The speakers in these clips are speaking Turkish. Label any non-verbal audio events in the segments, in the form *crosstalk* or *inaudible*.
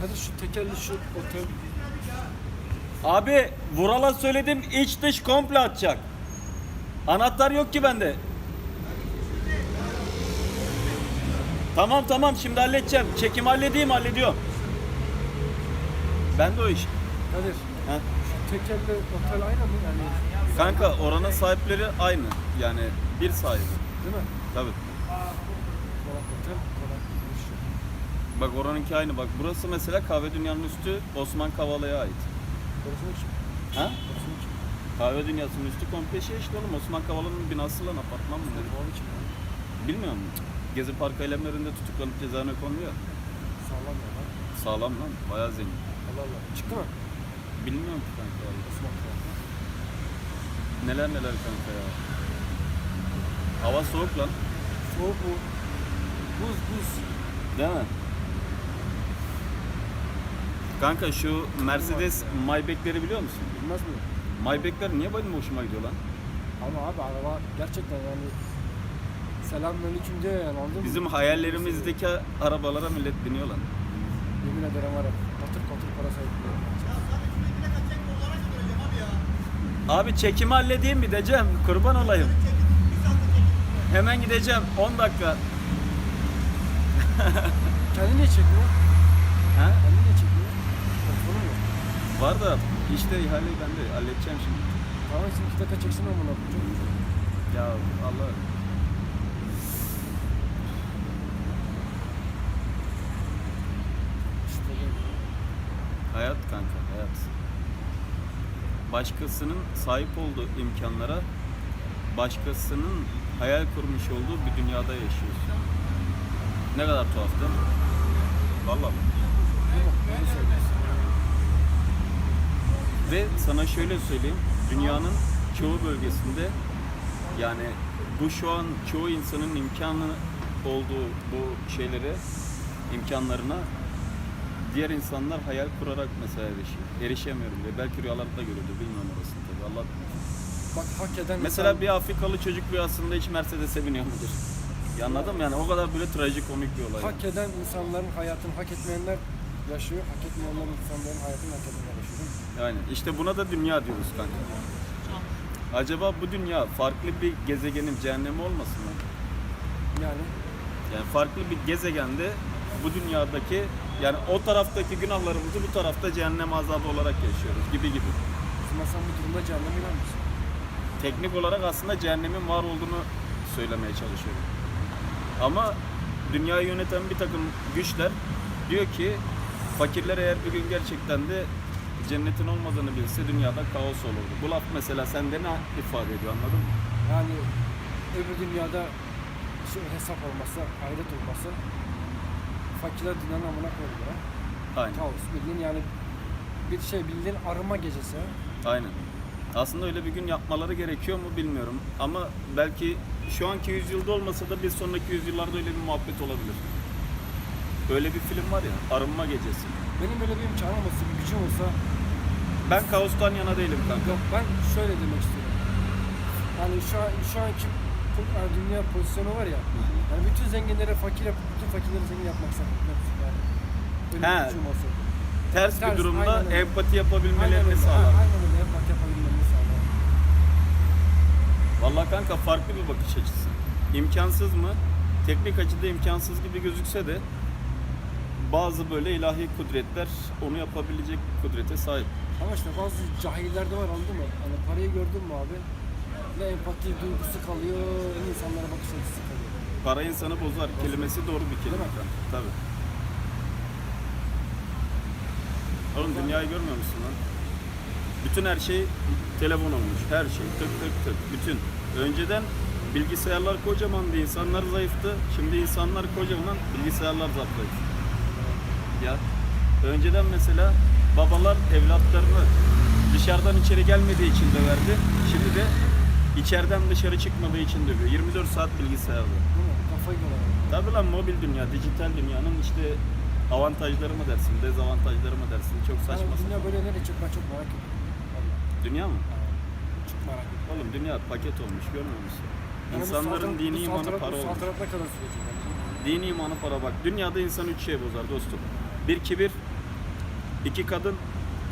Kadir şu tekerli şu otel. Abi Vural'a söyledim iç dış komple atacak. Anahtar yok ki bende. Tamam tamam şimdi halledeceğim. Çekim halledeyim hallediyorum. Ben de o iş. Kadir Ha? şu tekerli otel aynı mı yani? Kanka oranın sahipleri aynı. Yani bir sahibi. Değil mi? Tabii. Bak oranınki aynı. Bak burası mesela kahve dünyanın üstü Osman Kavala'ya ait. Orasını kim? Ha? Orasını kim? Kahve dünyasının üstü komple şey işte oğlum Osman Kavala'nın binası lan apartman mı dedi. Kim? Bilmiyor musun? Gezi Parkı eylemlerinde tutuklanıp cezaevine konuluyor. Sağlam ya lan. Sağlam lan. Bayağı zengin. Allah Allah. Çıktı mı? Bilmiyorum ki kanka vallahi. Osman Kral. Neler neler kanka ya. Hava soğuk lan. Soğuk bu. Buz buz. Değil mi? Kanka şu Mercedes Maybach'leri biliyor musun? Bilmez mi? Maybach'ler niye benim hoşuma gidiyor lan? Ama abi araba gerçekten yani Selamünaleyküm diyor yani anladın mı? Bizim hayallerimizdeki arabalara millet biniyor lan. Yemin ederim var ya katır katır para sahipliyor. Abi çekimi halledeyim mi diyeceğim. Kurban olayım. Hemen gideceğim. 10 dakika. Kendi niye çekmiyor? Ha? Kendi niye çekmiyor? Telefonu mu? Var da işte ihaleyi ben de halledeceğim şimdi. Tamam şimdi iki dakika çeksin amına koyayım. Ya Allah. İşte böyle. Hayat kanka hayat. Başkasının sahip olduğu imkanlara başkasının hayal kurmuş olduğu bir dünyada yaşıyorsun. Ne kadar tuhaf değil mi? Vallahi. Doğru söylüyorsun. Ve sana şöyle söyleyeyim. Dünyanın çoğu bölgesinde yani bu şu an çoğu insanın imkanı olduğu bu şeylere, imkanlarına diğer insanlar hayal kurarak mesela erişiyor. Erişemiyorum ve belki rüyalarında görüyordur. Bilmiyorum orasını tabii. Allah. Bak hak eden Mesela insan- bir Afrikalı çocuk rüyasında hiç Mercedes'e biniyor mudur? Ya anladın mı? Yani o kadar böyle trajikomik bir olay. hak eden insanların hayatını hak etmeyenler yaşıyor. Hak etmeyenler insanların hayatını hak edenler? Yani işte buna da dünya diyoruz kanka. Acaba bu dünya farklı bir gezegenin cehennemi olmasın mı? Yani Yani farklı bir gezegende bu dünyadaki yani o taraftaki günahlarımızı bu tarafta cehennem azabı olarak yaşıyoruz gibi gibi. zaman sen bu durumda cehenneme inanmıyorsun. Teknik olarak aslında cehennemin var olduğunu söylemeye çalışıyorum. Ama dünyayı yöneten bir takım güçler diyor ki fakirler eğer bir gün gerçekten de cennetin olmadığını bilse dünyada kaos olurdu. Bu laf mesela sende ne ifade ediyor anladın mı? Yani öbür dünyada şu hesap olmasa, ahiret olmasa fakirler dünyanın amına koyuyor. Aynen. Kaos bildiğin yani bir şey bildiğin arınma gecesi. Aynen. Aslında öyle bir gün yapmaları gerekiyor mu bilmiyorum. Ama belki şu anki yüzyılda olmasa da bir sonraki yüzyıllarda öyle bir muhabbet olabilir. Öyle bir film var ya, Arınma Gecesi. Benim böyle bir imkanım olsa, bir gücüm olsa Ben kaostan yana değilim kanka. Yok ben şöyle demek istiyorum. Yani şu an şu anki po- yani dünya pozisyonu var ya. Yani bütün zenginlere fakir yapıp bütün fakirleri zengin yapmak istedim. Yani. Böyle He. bir gücüm olsa. Ters bir Ters, durumda aynen öyle. empati Aynen yapabilmelerini öyle. sağlar. Aynen öyle. Yapmak yapabilmemi sağlar. Vallahi kanka farklı bir bakış açısı. İmkansız mı? Teknik açıda imkansız gibi gözükse de bazı böyle ilahi kudretler onu yapabilecek kudrete sahip. Ama işte bazı cahiller de var anladın mı? Hani parayı gördün mü abi? Ne empati duygusu kalıyor, ne insanlara bakış açısı kalıyor. Para insanı bozar kelimesi doğru bir kelime. Değil mi? Tabii. Oğlum dünyayı görmüyor musun lan? Bütün her şey telefon olmuş. Her şey tık tık tık. Bütün. Önceden bilgisayarlar kocamandı, insanlar zayıftı. Şimdi insanlar kocaman, bilgisayarlar zayıf. Ya önceden mesela babalar evlatlarını dışarıdan içeri gelmediği için döverdi. Şimdi de içeriden dışarı çıkmadığı için dövüyor. 24 saat bilgisayarda. Kafayı dolar. Tabii lan mobil dünya, dijital dünyanın işte avantajları mı dersin, dezavantajları mı dersin çok saçma. Yani dünya böyle nereye çık ben çok merak ediyorum. Vallahi. Dünya mı? Çok merak ediyorum. Oğlum dünya paket olmuş görmüyor musun? Yani bu İnsanların saltanat- dini bu imanı saltanat- para bu olmuş. kadar sürecek? Dini imanı para bak. Dünyada insan üç şey bozar dostum. Bir kibir, iki kadın,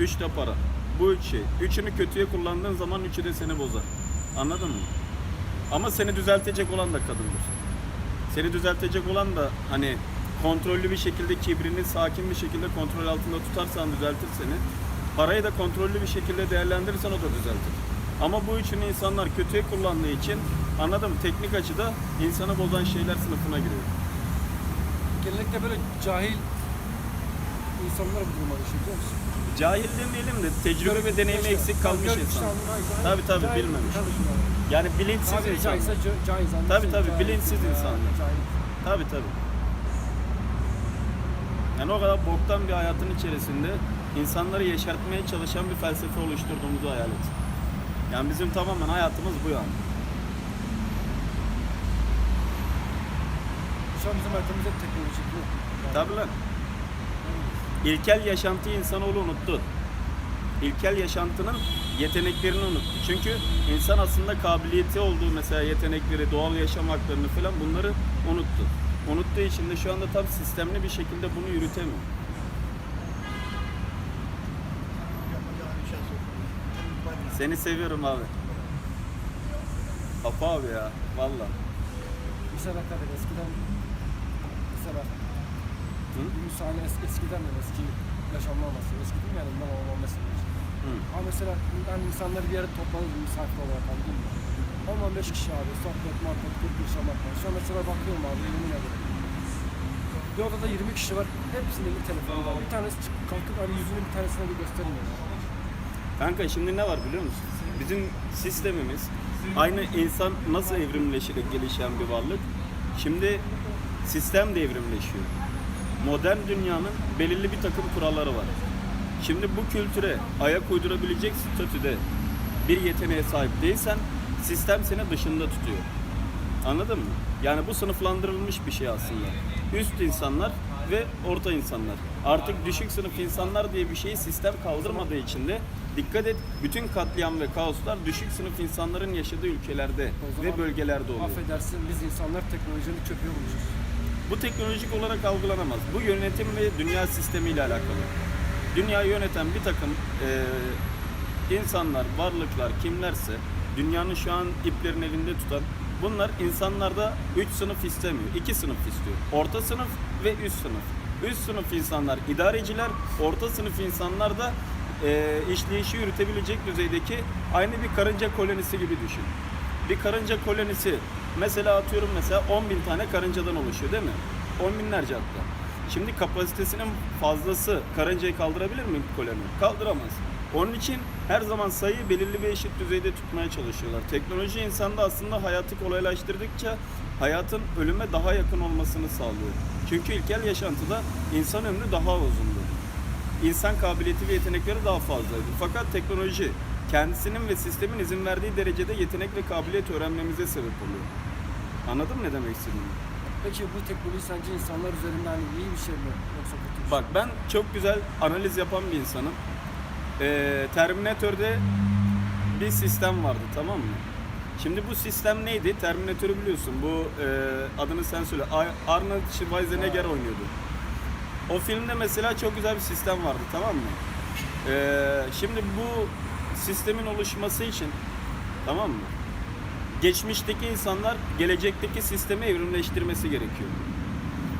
üç de para. Bu üç şey. Üçünü kötüye kullandığın zaman üçü de seni bozar. Anladın mı? Ama seni düzeltecek olan da kadındır. Seni düzeltecek olan da hani kontrollü bir şekilde kibrini sakin bir şekilde kontrol altında tutarsan düzeltir seni. Parayı da kontrollü bir şekilde değerlendirirsen o da düzeltir. Ama bu üçünü insanlar kötüye kullandığı için anladım teknik açıda insanı bozan şeyler sınıfına giriyor. Genellikle böyle cahil insanlar bu duruma düşüyor biliyor musun? Cahil demeyelim de tecrübe ve deneyimi eksik kalmış insan. Tabii, tabii, bilmemiş. Yani bilinçsiz Tabiri insan. caizse ca- caiz Tabii, tabii, Cahil. bilinçsiz. Cahil. Tabi tabi. Yani o kadar boktan bir hayatın içerisinde insanları yeşertmeye çalışan bir felsefe oluşturduğumuzu hayal et. Yani bizim tamamen hayatımız bu yani. Şu an bizim hayatımızda teknoloji bu. Yani Tabi lan. İlkel yaşantıyı insanoğlu unuttu. İlkel yaşantının yeteneklerini unuttu. Çünkü insan aslında kabiliyeti olduğu mesela yetenekleri, doğal yaşam haklarını falan bunları unuttu. Unuttuğu için de şu anda tam sistemli bir şekilde bunu yürütemiyor. Seni seviyorum abi. Apa abi ya. Valla. Mesela kadar eskiden mesela Hı? bir müsaade es, eskiden de eski yaşanmaması, eski değil mi yani bundan olmam mesela. Hı. Ama mesela ben insanları bir yere toplanır misafir olarak anladın mı? 10-15 kişi abi sohbet, muhabbet, gırgır, şamatma. Şu an mesela bakıyorum abi yemin ederim. Bir odada 20 kişi var. Hepsinin elinde telefonu var. Bir tanesi çıkıp kalkıp hani yüzünü bir tanesine bir göstermiyor. Kanka şimdi ne var biliyor musun? Bizim sistemimiz aynı insan nasıl evrimleşerek gelişen bir varlık. Şimdi sistem de evrimleşiyor. Modern dünyanın belirli bir takım kuralları var. Şimdi bu kültüre ayak uydurabilecek statüde bir yeteneğe sahip değilsen sistem seni dışında tutuyor. Anladın mı? Yani bu sınıflandırılmış bir şey aslında. Üst insanlar ve orta insanlar. Artık düşük sınıf insanlar diye bir şeyi sistem kaldırmadığı için de dikkat et bütün katliam ve kaoslar düşük sınıf insanların yaşadığı ülkelerde ve bölgelerde oluyor. Affedersin biz insanlar teknolojinin köpeği olmuşuz. Bu teknolojik olarak algılanamaz. Bu yönetim ve dünya sistemiyle alakalı. Dünyayı yöneten bir takım eee, insanlar, varlıklar, kimlerse dünyanın şu an iplerin elinde tutan bunlar insanlarda 3 sınıf istemiyor. 2 sınıf istiyor. Orta sınıf ve üst sınıf. Üst sınıf insanlar idareciler, orta sınıf insanlar da eee işleyişi yürütebilecek düzeydeki aynı bir karınca kolonisi gibi düşün. Bir karınca kolonisi mesela atıyorum mesela 10 bin tane karıncadan oluşuyor değil mi? 10 binlerce hatta. Şimdi kapasitesinin fazlası karıncayı kaldırabilir mi koloni? Kaldıramaz. Onun için her zaman sayıyı belirli bir eşit düzeyde tutmaya çalışıyorlar. Teknoloji insanda aslında hayatı kolaylaştırdıkça hayatın ölüme daha yakın olmasını sağlıyor. Çünkü ilkel yaşantıda insan ömrü daha uzundu. İnsan kabiliyeti ve yetenekleri daha fazlaydı. Fakat teknoloji kendisinin ve sistemin izin verdiği derecede yetenek ve kabiliyet öğrenmemize sebep oluyor. Anladın mı ne demek istediğimi? Peki bu teknoloji sence insanlar üzerinde hani iyi bir şey mi yoksa kötü bir Bak ben çok güzel analiz yapan bir insanım. Ee, Terminator'de bir sistem vardı tamam mı? Şimdi bu sistem neydi? Terminator'ı biliyorsun. Bu e, adını sen söyle. A- Arnold Schwarzenegger oynuyordu. O filmde mesela çok güzel bir sistem vardı tamam mı? Ee, şimdi bu sistemin oluşması için tamam mı? Geçmişteki insanlar gelecekteki sistemi evrimleştirmesi gerekiyor.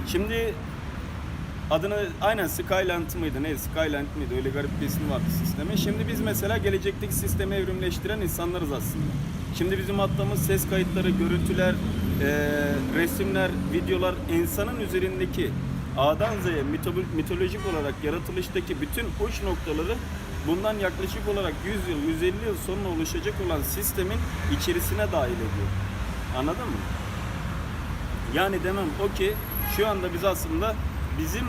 Şimdi adını aynen Skyland mıydı neydi Skyland mıydı öyle garip bir ismi vardı sisteme. Şimdi biz mesela gelecekteki sistemi evrimleştiren insanlarız aslında. Şimdi bizim attığımız ses kayıtları, görüntüler, eee, resimler, videolar insanın üzerindeki A'dan Z'ye mito- mitolojik olarak yaratılıştaki bütün uç noktaları bundan yaklaşık olarak 100 yıl, 150 yıl sonra oluşacak olan sistemin içerisine dahil ediyor. Anladın mı? Yani demem o ki şu anda biz aslında bizim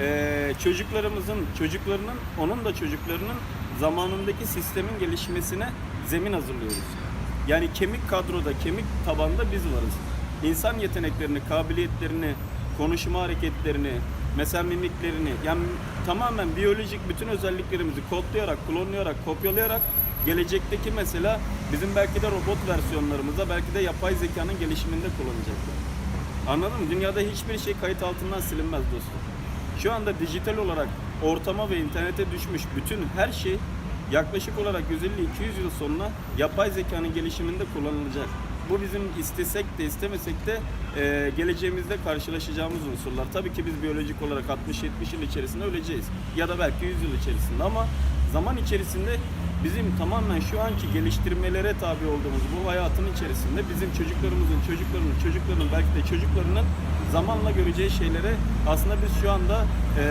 eee, çocuklarımızın çocuklarının onun da çocuklarının zamanındaki sistemin gelişmesine zemin hazırlıyoruz. Yani kemik kadroda, kemik tabanda biz varız. İnsan yeteneklerini, kabiliyetlerini, konuşma hareketlerini, mesela mimiklerini yani tamamen biyolojik bütün özelliklerimizi kodlayarak, klonlayarak, kopyalayarak gelecekteki mesela bizim belki de robot versiyonlarımızda belki de yapay zekanın gelişiminde kullanacaklar. Anladın mı? Dünyada hiçbir şey kayıt altından silinmez dostum. Şu anda dijital olarak ortama ve internete düşmüş bütün her şey yaklaşık olarak 150-200 yıl sonra yapay zekanın gelişiminde kullanılacak. Bu bizim istesek de istemesek de e, geleceğimizde karşılaşacağımız unsurlar. Tabii ki biz biyolojik olarak 60-70 yıl içerisinde öleceğiz. Ya da belki 100 yıl içerisinde ama zaman içerisinde bizim tamamen şu anki geliştirmelere tabi olduğumuz bu hayatın içerisinde bizim çocuklarımızın, çocuklarının, çocuklarının belki de çocuklarının zamanla göreceği şeylere aslında biz şu anda e,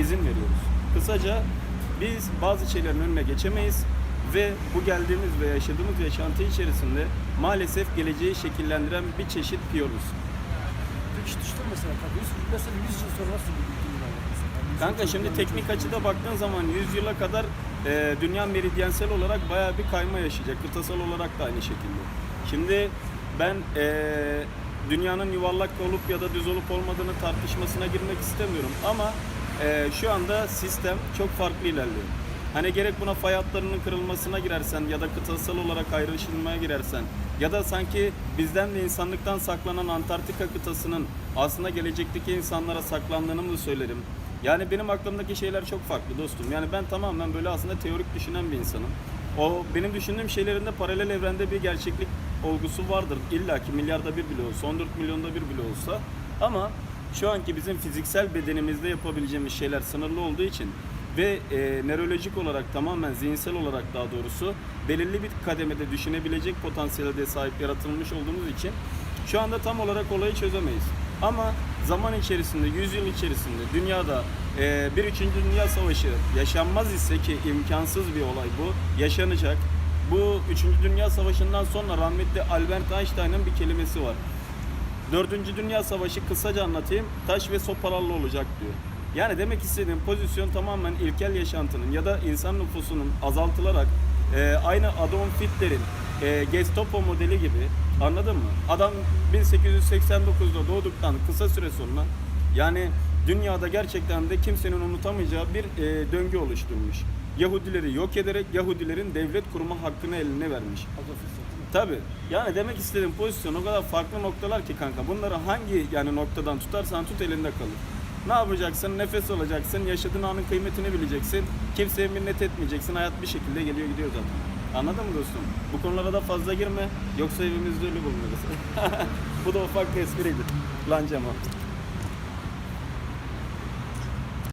izin veriyoruz. Kısaca biz bazı şeylerin önüne geçemeyiz ve bu geldiğimiz ve yaşadığımız yaşantı içerisinde maalesef geleceği şekillendiren bir çeşit piyoruz. Peki düştün mesela tabii. Yüz, mesela 100 yıl sonra nasıl bir mesela? Yüz Kanka şimdi teknik açıda baktığın zaman 100 yıla kadar e, dünya meridyensel olarak bayağı bir kayma yaşayacak. Kıtasal olarak da aynı şekilde. Şimdi ben e, dünyanın yuvarlak olup ya da düz olup olmadığını tartışmasına girmek istemiyorum ama e, şu anda sistem çok farklı ilerliyor. Hani gerek buna fay hatlarının kırılmasına girersen ya da kıtasal olarak ayrışılmaya girersen ya da sanki bizden ve insanlıktan saklanan Antarktika kıtasının aslında gelecekteki insanlara saklandığını mı söylerim? Yani benim aklımdaki şeyler çok farklı dostum. Yani ben tamamen böyle aslında teorik düşünen bir insanım. O benim düşündüğüm şeylerinde paralel evrende bir gerçeklik olgusu vardır. İlla ki milyarda bir bile olsa, 14 milyonda bir bile olsa. Ama şu anki bizim fiziksel bedenimizde yapabileceğimiz şeyler sınırlı olduğu için ve e, nörolojik olarak tamamen zihinsel olarak daha doğrusu belirli bir kademede düşünebilecek potansiyele de sahip yaratılmış olduğumuz için şu anda tam olarak olayı çözemeyiz. Ama zaman içerisinde, 100 yıl içerisinde dünyada e, bir üçüncü dünya savaşı yaşanmaz ise ki imkansız bir olay bu, yaşanacak. Bu üçüncü dünya savaşından sonra rahmetli Albert Einstein'ın bir kelimesi var. Dördüncü Dünya Savaşı kısaca anlatayım. Taş ve sopalarla olacak diyor. Yani demek istediğim pozisyon tamamen ilkel yaşantının ya da insan nüfusunun azaltılarak e, aynı Adolf Hitler'in e, Gestapo modeli gibi anladın mı? Adam 1889'da doğduktan kısa süre sonra yani dünyada gerçekten de kimsenin unutamayacağı bir e, döngü oluşturmuş. Yahudileri yok ederek Yahudilerin devlet kurma hakkını eline vermiş. Tabi. Yani demek istediğim pozisyon o kadar farklı noktalar ki kanka. Bunları hangi yani noktadan tutarsan tut elinde kalır. Ne yapacaksın? Nefes alacaksın. Yaşadığın anın kıymetini bileceksin. Kimseye minnet etmeyeceksin. Hayat bir şekilde geliyor gidiyor zaten. Anladın mı dostum? Bu konulara da fazla girme. Yoksa evimizde ölü bulunuruz. *laughs* Bu da ufak bir espriydi. Lan Cemal.